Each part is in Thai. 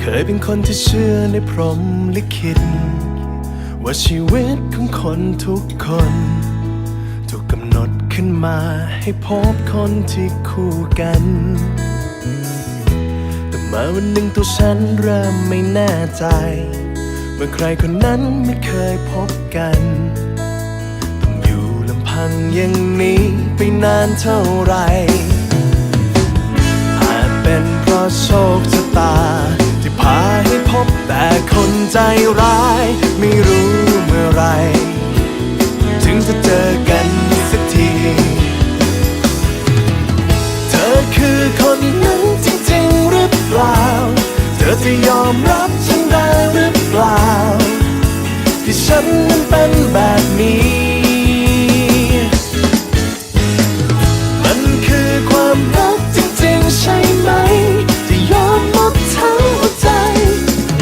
เคยเป็นคนที่เชื่อในพรหมลิขิต ว่าชีวิตของคนทุกคน ถูกกำหนดขึ้นมาให้พบคนที่คู่กัน แต่มาวันหนึ่งตัวฉันเริ่มไม่แน่ใจ เมื่อใครคนนั้นไม่เคยพบกันต้องอยู่ลำพังอย่างนี้ไปนานเท่าไหร่อาจเป็นเพราะโชคชะตา ที่พาให้พบแต่คนใจร้าย จะยอมรับฉันได้หรือเปล่า ที่ฉันนั้นเป็นแบบนี้ มันคือความรักจริงๆใช่ไหม ที่ยอมมอบทั้งหัวใจ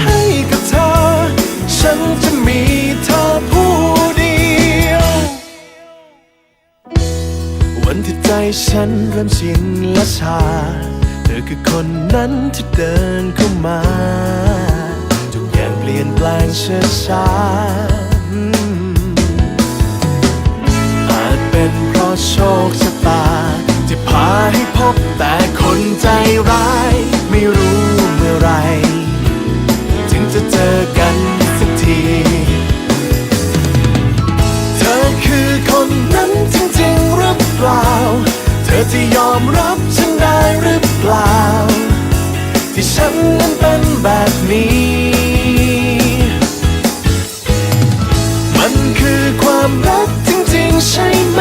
ให้กับเธอ ฉันจะมีเธอผู้เดียว วันที่ใจฉันเริ่มชินและชา ธอคือคนนั้นที่เดินเข้ามา ทุกอย่างเปลี่ยนแปลงช้าช้าอาจเป็นเพราะโชคชะตา ที่พาให้พบแต่คนใจร้าย ไม่รู้เมื่อไร ถึงจะเจอกันสักที เธอคือคนนั้นจริงๆหรือเปล่า เธอจะยอมรับฉัน ที่ฉันนั้นเป็นแบบนี้ มันคือความรักจริงๆใช่ไหม